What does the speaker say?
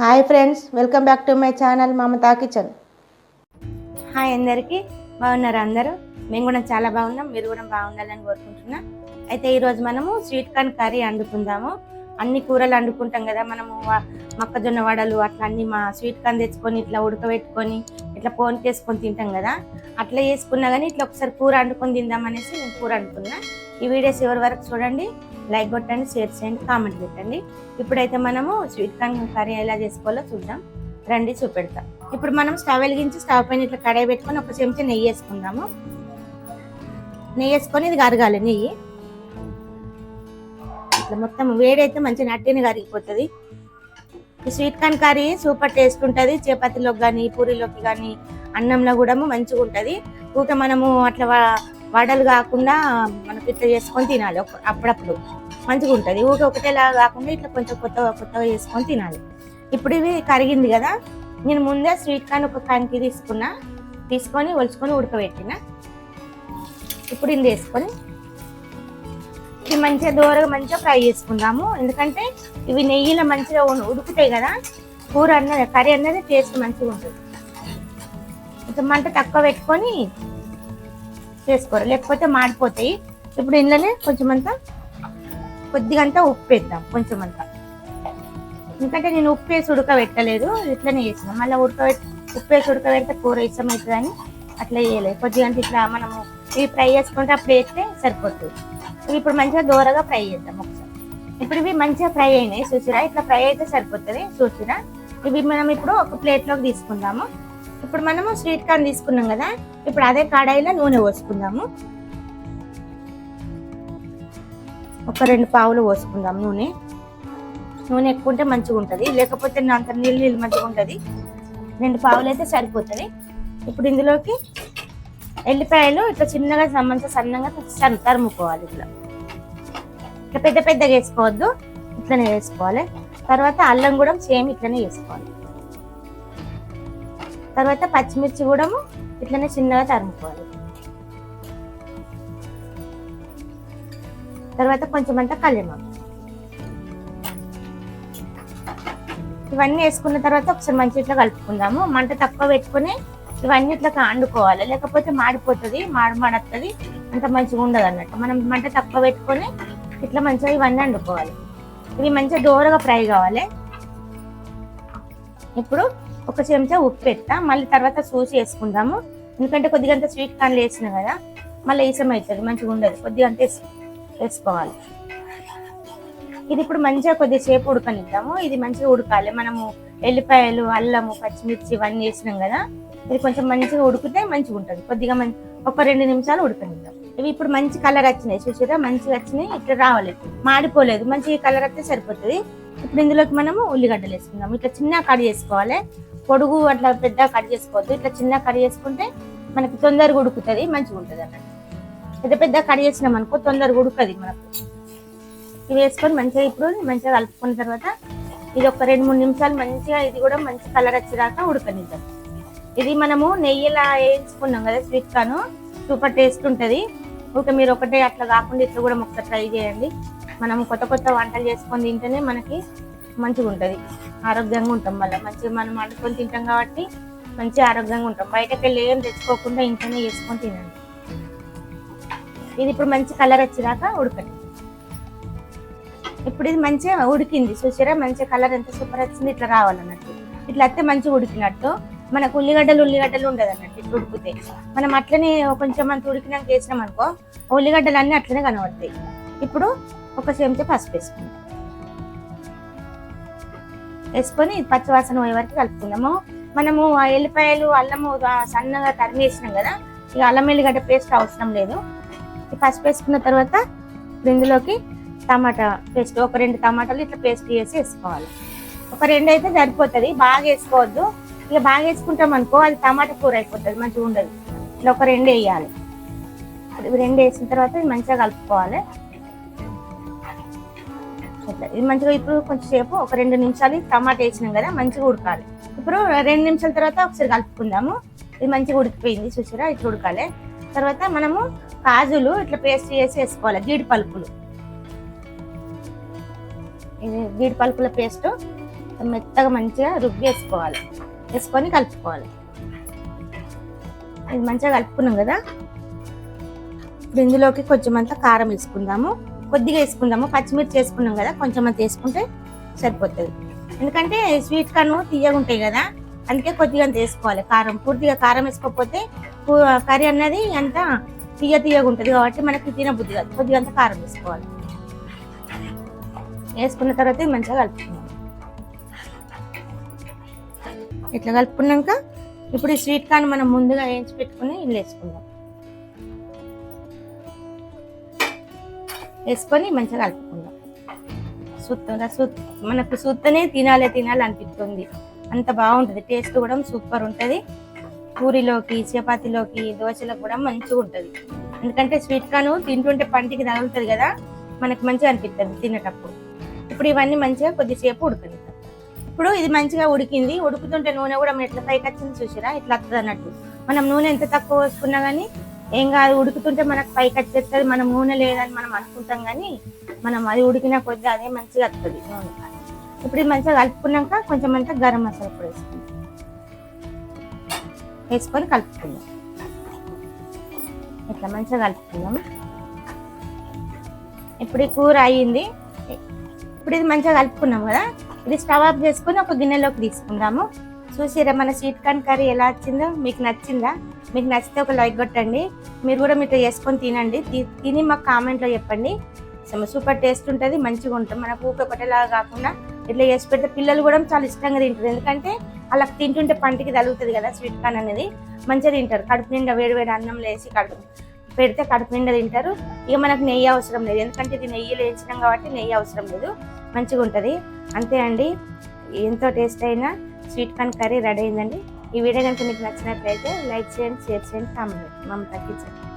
Hi friends welcome back to my channel Mamata kitchen. Hi అందరికీ బాగున్నారు అందరూ? మేము కూడా చాలా బాగున్నాం మీరు కూడా బాగుండాలని కోరుకుంటున్నా. అయితే ఈరోజు మనము స్వీట్ కార్న్ కర్రీ వండుకుందాము. అన్ని కూరలు వండుకుంటాం కదా మనము మొక్కజొన్న వడలు అట్లా అన్ని మా స్వీట్ కార్న్ తెచ్చుకొని ఇట్లా ఉడకబెట్టుకొని ఇట్లా పోన్ చేసుకొని తింటాం కదా. అట్లా చేసుకున్నా కానీ ఇట్లా ఒకసారి కూర వండుకొని తిందాం అనేసి నేను కూర వండుకున్నా. ఈ వీడియోస్ ఎవరి వరకు చూడండి లైక్ కొట్టండి షేర్ చేయండి కామెంట్ పెట్టండి. ఇప్పుడైతే మనము స్వీట్ కార్న్ కర్రీ ఎలా చేసుకోవాలో చూద్దాం. రండి చూపెడతాం. ఇప్పుడు మనం స్టవ్ వెలిగించి స్టవ్ పైన ఇట్లా కడాయి పెట్టుకొని ఒక చెంచా నెయ్యి వేసుకుందాము. నెయ్యి వేసుకొని ఇది కరగాలి నెయ్యి. ఇట్లా మొత్తం వేడైతే మంచిగా నట్టిని కరిగిపోతుంది. ఈ sweet corn curry super taste ఉంటుంది. చపాతీలోకి కానీ పూరీలోకి కానీ అన్నంలో కూడా మంచిగా ఉంటుంది ఊక మనము అట్లా వడలు కాకుండా మనకి ఇట్లా చేసుకొని తినాలి. అప్పుడప్పుడు మంచిగా ఉంటుంది. ఊరికి ఒకటేలా కాకుండా ఇట్లా కొంచెం కొత్తగా కొత్తగా చేసుకొని తినాలి. ఇప్పుడు ఇవి కరిగింది కదా నేను ముందే స్వీట్ కార్న్ ఒక కంకి తీసుకున్నా తీసుకొని ఒలుచుకొని ఉడకబెట్టిన. ఇప్పుడు ఇది వేసుకొని ఇది మంచిగా దూరగా మంచిగా ఫ్రై చేసుకుందాము. ఎందుకంటే ఇవి నెయ్యిలో మంచిగా ఉడుకుతాయి కదా కూర అన్నది కర్రీ అన్నది టేస్ట్ మంచిగా ఉంటుంది. కొంచెం మంట తక్కువ పెట్టుకొని చేసుకోరు లేకపోతే మాడిపోతాయి. ఇప్పుడు ఇందులోనే కొంచెం అంతా కొద్దిగా అంతా ఉప్పు వేద్దాం. కొంచెం అంతా. ఎందుకంటే నేను ఉప్పు వేసి ఉడకబెట్టలేదు. ఇట్లనే వేసినా మళ్ళీ ఉడకబెట్టి ఉప్పు వేసి ఉడకబెడితే కూర ఇష్టం అవుతుందని అట్లా వేయలేదు కొద్దిగా అంటే ఇట్లా మనము ఇవి ఫ్రై చేసుకుంటే అప్పుడు వేస్తే సరిపోతుంది. ఇవి ఇప్పుడు మంచిగా దూరగా ఫ్రై చేద్దాం ఒకసారి. ఇప్పుడు ఇవి మంచిగా ఫ్రై అయినాయి. చూసిరా? ఇట్లా ఫ్రై అయితే సరిపోతుంది. చూసిరా? ఇవి మనం ఇప్పుడు ఒక ప్లేట్లోకి తీసుకుందాము. ఇప్పుడు మనము స్వీట్ కార్న్ తీసుకున్నాం కదా ఇప్పుడు అదే కడాయిలో నూనె పోసుకుందాము. ఒక రెండు పావులు పోసుకుందాం నూనె. నూనె ఎక్కువ ఉంటే మంచిగా ఉంటుంది లేకపోతే అంత నీళ్ళు నీళ్ళు మంచిగా ఉంటుంది. రెండు పావులు అయితే సరిపోతుంది. ఇప్పుడు ఇందులోకి ఎల్లిపాయలు ఇట్లా చిన్నగా స- మంచిగా సన్నగా సన్న తరుముకోవాలి ఇట్లా. ఇట్లా పెద్ద పెద్దగా వేసుకోవద్దు ఇట్లనే వేసుకోవాలి. తర్వాత అల్లం కూడా సేమ్ ఇట్లనే వేసుకోవాలి. తర్వాత పచ్చిమిర్చి కూడా ఇట్లనే చిన్నగా తరుముకోవాలి. తర్వాత కొంచెం అంతా కళ్యాణం ఇవన్నీ వేసుకున్న తర్వాత ఒకసారి మంచి ఇట్లా కలుపుకుందాము. మంట తక్కువ పెట్టుకొని ఇవన్నీ ఇట్లా అండుకోవాలి లేకపోతే మాడిపోతుంది మాడి మాడత్తది అంత మంచిగా ఉండదు అన్నట్టు. మనం మంట తక్కువ పెట్టుకొని ఇట్లా మంచిగా ఇవన్నీ వండుకోవాలి ఇవి మంచిగా దోరగా ఫ్రై కావాలి. ఇప్పుడు ఒక చెంచా ఉప్పు పెట్టా. మళ్ళీ తర్వాత చూసి వేసుకుందాము. ఎందుకంటే కొద్దిగా అంత స్వీట్ కార్న్లు వేసిన కదా మళ్ళీ ఈసం అవుతుంది మంచిగా ఉండదు. కొద్దిగా అంత వేసుకోవాలి. ఇది ఇప్పుడు మంచిగా కొద్దిసేపు ఉడకనిద్దాము. ఇది మంచిగా ఉడకాలి. మనము ఎల్లిపాయలు అల్లము పచ్చిమిర్చి ఇవన్నీ వేసినాం కదా ఇది కొంచెం మంచిగా ఉడికితే మంచిగా ఉంటుంది. కొద్దిగా మంచి ఒక రెండు నిమిషాలు ఉడకనిద్దాం. ఇవి ఇప్పుడు మంచి కలర్ వచ్చినాయి. చూసారా మంచిగా వచ్చినాయి. ఇట్లా రావాలి. మాడిపోలేదు. మంచి కలర్ వస్తే సరిపోతుంది. ఇప్పుడు ఇందులోకి మనము ఉల్లిగడ్డలు వేసుకుందాం ఇట్లా చిన్న కట్ చేసుకోవాలి. పొడుగు అట్లా పెద్ద కట్ చేసుకోవద్దు. ఇట్లా చిన్న కట్ చేసుకుంటే మనకి తొందరగా ఉడుకుతుంది మంచిగా ఉంటుంది అన్నట్టు. పెద్ద పెద్ద కట్ చేసినాం అనుకో తొందరగా ఉడుకది మనకు. ఇవి వేసుకొని మంచిగా ఇప్పుడు మంచిగా కలుపుకున్న తర్వాత ఇది ఒక రెండు మూడు నిమిషాలు మంచిగా ఇది కూడా మంచి కలర్ వచ్చేదాకా ఉడకనిద్దాం. ఇది మనము నెయ్యిలా వేయించుకున్నాం కదా స్వీట్ కాను సూపర్ టేస్ట్ ఉంటుంది. ఓకే మీరు ఒకటే అట్లా కాకుండా ఇట్లా కూడా ఒకసారి ట్రై చేయండి. మనం కొత్త కొత్త వంటలు చేసుకొని తింటేనే మనకి మంచిగా ఉంటుంది. ఆరోగ్యంగా ఉంటాం మళ్ళీ. మంచిగా మనం వండుకొని తింటాం కాబట్టి మంచి ఆరోగ్యంగా ఉంటాం. బయటకు వెళ్ళి ఏం తెచ్చుకోకుండా ఇంట్లోనే చేసుకొని తినండి. ఇది ఇప్పుడు మంచి కలర్ వచ్చేదాకా ఉడకండి ఇప్పుడు ఇది మంచిగా ఉడికింది. చూసారా? మంచి కలర్ ఎంత సూపర్ వచ్చింది. ఇట్లా రావాలన్నట్టు. ఇట్లా అయితే మంచిగా ఉడికినట్టు. మనకు ఉల్లిగడ్డలు ఉల్లిగడ్డలు ఉండదు అన్నట్టు ఇట్లా ఉడికితే. మనం అట్లనే కొంచెం అంత ఉడికినాక వేసినాం అనుకో ఉల్లిగడ్డలు అన్నీ అట్లనే కనబడతాయి. ఇప్పుడు ఒక చెంచా పసుపు వేసుకుంటాం వేసుకొని ఇది పచ్చివాసన పోయే వరకు కలుపుకుందాము. మనము ఆ ఎల్లిపాయలు అల్లము సన్నగా తరిమేసినాం కదా ఇక అల్లం ఎల్లిగడ్డ పేస్ట్ అవసరం లేదు. పసుపు వేసుకున్న తర్వాత ఇందులోకి టమాటా పేస్ట్ ఒక రెండు టమాటాలు ఇట్లా పేస్ట్ చేసి వేసుకోవాలి. ఒక రెండు అయితే సరిపోతుంది బాగా వేసుకోవద్దు. ఇక బాగా వేసుకుంటాం అనుకో అది టమాటా కూర అయిపోతుంది మంచిగా ఉండదు. ఇట్లా ఒక రెండు వేయాలి. రెండు వేసిన తర్వాత మంచిగా కలుపుకోవాలి. ఇట్లా. ఇది మంచిగా ఇప్పుడు కొంచెం సేపు ఒక రెండు నిమిషాలు టమాటా వేసినాం కదా మంచిగా ఉడకాలి. ఇప్పుడు రెండు నిమిషాల తర్వాత ఒకసారి కలుపుకుందాము. ఇది మంచిగా ఉడికిపోయింది చూసారా ఇట్లా ఉడకాలి. తర్వాత మనము కాజులు ఇట్లా పేస్ట్ చేసి వేసుకోవాలి జీడి పలుకులు. ఇది జీడి పలుకుల పేస్ట్ మెత్తగా మంచిగా రుబ్బి వేసుకోవాలి. వేసుకొని కలుపుకోవాలి. ఇది మంచిగా కలుపుకున్నాం కదా. ఇప్పుడు ఇందులోకి కొంచెం అంతా కారం వేసుకుందాము. కొద్దిగా వేసుకుందాము. పచ్చిమిర్చి వేసుకున్నాం కదా కొంచెం అంత వేసుకుంటే సరిపోతుంది. ఎందుకంటే స్వీట్ కార్న్ తీయగా ఉంటాయి కదా అందుకే కొద్దిగా అంత వేసుకోవాలి. కారం పూర్తిగా కారం వేసుకోకపోతే కర్రీ అన్నది అంత తీయ తీయగా ఉంటుంది కాబట్టి మనకి తినబుద్ధి కాదు. కొద్దిగా అంత కారం వేసుకోవాలి. వేసుకున్న తర్వాత మంచిగా కలుపుకుందాం. ఇట్లా కలుపుకున్నాక ఇప్పుడు ఈ స్వీట్ కార్న్ మనం ముందుగా వేయించి పెట్టుకుని ఇల్లు వేసుకుందాం. వేసుకొని మంచిగా కలుపుకుందాం. సుత్త సుత్ మనకు సుత్తనే తినాలే తినాలి అనిపిస్తుంది. అంత బాగుంటుంది టేస్ట్ కూడా సూపర్ ఉంటుంది. పూరిలోకి చపాతీలోకి దోశలకు కూడా మంచిగా ఉంటుంది. ఎందుకంటే స్వీట్ కాను తింటుంటే పంటికి తగులుతుంది కదా మనకు మంచిగా అనిపిస్తుంది తినేటప్పుడు. ఇప్పుడు ఇవన్నీ మంచిగా కొద్దిసేపు ఉడకనిద్దాం. ఇప్పుడు ఇది మంచిగా ఉడికింది ఉడుకుతుంటే నూనె కూడా మనం ఎట్లా పైకి వచ్చింది చూసిరా? ఇట్లా వస్తుంది అన్నట్టు మనం నూనె ఎంత తక్కువ వేసుకున్నా కానీ ఏం కాదు ఉడుకుతుంటే మనకు పైకి వచ్చేస్తుంది మనం నూనె లేదని మనం అనుకుంటాం కానీ మనం అది ఉడికిన కొద్ది అదే మంచిగా వస్తుంది నూనె. ఇప్పుడు మంచిగా కలుపుకున్నాక కొంచెం అంతా గరం మసాలా పొడి వేసుకుందాం. వేసుకొని కలుపుకుందాం. ఇట్లా మంచిగా కలుపుకుందాం. ఇప్పుడు ఈ కూర అయ్యింది. ఇప్పుడు ఇది మంచిగా కలుపుకున్నాం కదా. ఇది స్టవ్ ఆఫ్ చేసుకొని ఒక గిన్నెలోకి తీసుకుందాము. చూసిరా మన స్వీట్ కార్న్ కర్రీ ఎలా వచ్చిందో? మీకు నచ్చిందా? మీకు నచ్చితే ఒక లైక్ కొట్టండి. మీరు కూడా మీతో చేసుకొని తినండి. తి- తిని మాకు కామెంట్లో చెప్పండి. సూపర్ టేస్ట్ ఉంటుంది మంచిగా ఉంటుంది. మనకు ఊక ఒకటేలాగా కాకుండా ఇట్లా చేసి పెడితే పిల్లలు కూడా చాలా ఇష్టంగా తింటారు. ఎందుకంటే అలా తింటుంటే పంటికి తగులుతుంది కదా స్వీట్ కార్న్ అనేది. మంచిగా తింటారు. కడుపు నిండా వేడి వేడి అన్నం లేసి కడుపు పెడితే కడుపు నిండా తింటారు. ఇక మనకు నెయ్యి అవసరం లేదు. ఎందుకంటే ఇది నెయ్యి వేయించినాం కాబట్టి నెయ్యి అవసరం లేదు. మంచిగా ఉంటుంది. అంతే అండి. ఎంతో టేస్ట్ అయినా స్వీట్ కార్న్ కర్రీ రెడీ అయిందండి. ఈ వీడియో కనుక మీకు నచ్చినట్లయితే లైక్ చేయండి షేర్ చేయండి కామెంట్ మమ్మల్ని తగ్గించండి.